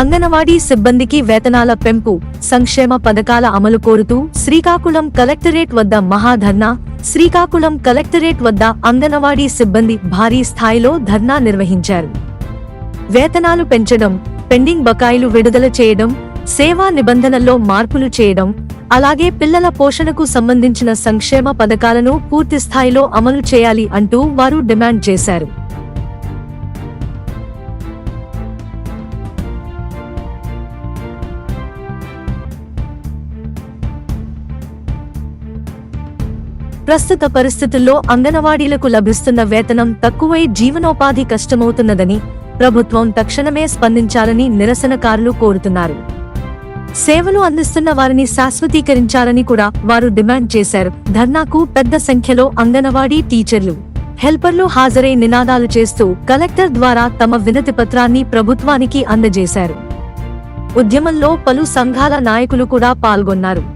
అంగనవాడీ సిబ్బందికి వేతనాల పెంపు సంక్షేమ పథకాల అమలు కోరుతూ శ్రీకాకుళం కలెక్టరేట్ వద్ద మహాధర్నా శ్రీకాకుళం కలెక్టరేట్ వద్ద అంగనవాడీ సిబ్బంది భారీ స్థాయిలో ధర్నా నిర్వహించారు. వేతనాలు పెంచడం పెండింగ్ బకాయిలు విడుదల చేయడం సేవా నిబంధనల్లో మార్పులు చేయడం అలాగే పిల్లల పోషణకు సంబంధించిన సంక్షేమ పథకాలను పూర్తి స్థాయిలో అమలు చేయాలి అంటూ వారు డిమాండ్ చేశారు. ప్రస్తుత పరిస్థితుల్లో అంగనవాడీలకు లభిస్తున్న వేతనం తక్కువై జీవనోపాధి కష్టమవుతున్నదని ప్రభుత్వం తక్షణమే స్పందించాలని నిరసనకారులు కోరుతున్నారు. సేవలు అందిస్తున్న వారిని శాశ్వతీకరించాలని కూడా వారు డిమాండ్ చేశారు. ధర్నాకు పెద్ద సంఖ్యలో అంగనవాడీ టీచర్లు హెల్పర్లు హాజరై నినాదాలు చేస్తూ కలెక్టర్ ద్వారా తమ వినతి పత్రాన్ని ప్రభుత్వానికి అందజేశారు. ఉద్యమంలో పలు సంఘాల నాయకులు కూడా పాల్గొన్నారు.